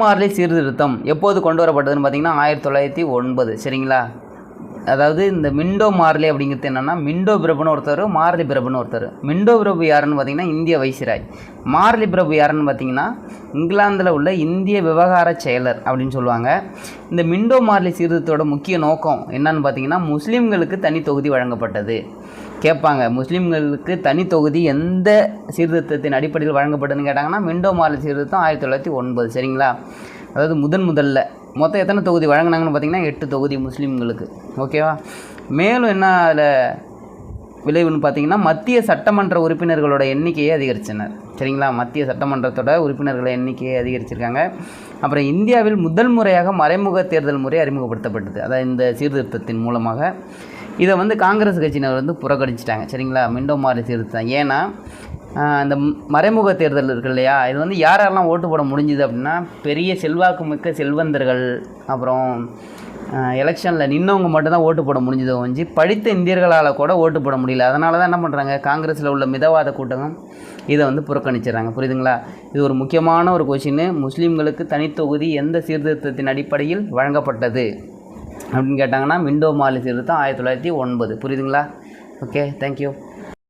Marley சீர்திருத்தம் எப்போது கொண்டு வரப்பட்டதுன்னு பார்த்தீங்கன்னா ஆயிரத்தி தொள்ளாயிரத்தி ஒன்பது. சரிங்களா? அதாவது இந்த மிண்டோ மார்லி அப்படிங்கிறது என்னென்னா மிண்டோ பிரபுன்னு ஒருத்தர் மார்லி பிரபுன்னு ஒருத்தர். மிண்டோ பிரபு யாருன்னு பார்த்தீங்கன்னா இந்திய வைசிராய். மார்லி பிரபு யாருன்னு பார்த்தீங்கன்னா இங்கிலாந்தில் உள்ள இந்திய விவகார செயலர் அப்படின்னு சொல்லுவாங்க. இந்த மிண்டோ மார்லி சீர்திருத்தத்தோட முக்கிய நோக்கம் என்னன்னு பார்த்தீங்கன்னா முஸ்லீம்களுக்கு தனி தொகுதி வழங்கப்பட்டது. கேட்பாங்க முஸ்லீம்களுக்கு தனி தொகுதி எந்த சீர்திருத்தத்தின் அடிப்படையில் வழங்கப்பட்டதுன்னு கேட்டாங்கன்னா மிண்டோ மார்லி சீர்திருத்தம் ஆயிரத்தி தொள்ளாயிரத்தி ஒன்பது சரிங்களா? அதாவது முதன் முதல்ல மொத்தம் எத்தனை தொகுதி வழங்கினாங்கன்னு பார்த்தீங்கன்னா எட்டு தொகுதி முஸ்லீம்களுக்கு ஓகேவா மேலும் என்ன அதில் விளைவுன்னு பார்த்தீங்கன்னா மத்திய சட்டமன்ற உறுப்பினர்களோட எண்ணிக்கையை அதிகரித்தனர் சரிங்களா? மத்திய சட்டமன்றத்தோட உறுப்பினர்கள எண்ணிக்கையை அதிகரிச்சிருக்காங்க. அப்புறம் இந்தியாவில் முதல் முறையாக மறைமுக தேர்தல் முறை அறிமுகப்படுத்தப்பட்டது. அதாவது இந்த சீர்திருத்தத்தின் மூலமாக. இதை வந்து காங்கிரஸ் கட்சியினர் வந்து புறக்கணிச்சிட்டாங்க. சரிங்களா? மிண்டோ மாறி சீர்திருத்தம். ஏன்னா இந்த மறைமுக தேர்தல் இருக்கு இல்லையா? இது வந்து யார் யாரெல்லாம் ஓட்டு போட முடிஞ்சுது அப்படின்னா பெரிய செல்வாக்கு மிக்க செல்வந்தர்கள் அப்புறம் எலெக்ஷனில் நின்றவங்க மட்டும்தான் ஓட்டு போட முடிஞ்சதை ஒழிஞ்சு படித்த இந்தியர்களால் கூட ஓட்டு போட முடியல. அதனால தான் என்ன பண்ணுறாங்க காங்கிரஸில் உள்ள மிதவாத கூட்டகம் இதை வந்து புறக்கணிச்சிடுறாங்க புரியுதுங்களா? இது ஒரு முக்கியமான ஒரு கொஷின் முஸ்லீம்களுக்கு தனித்தொகுதி எந்த சீர்திருத்தத்தின் அடிப்படையில் வழங்கப்பட்டது? அப்படின்னு கேட்டாங்கன்னா விண்டோ மாலி சீர்திருத்தம் ஆயிரத்தி தொள்ளாயிரத்தி ஒன்பது. புரியுதுங்களா? Okay thank you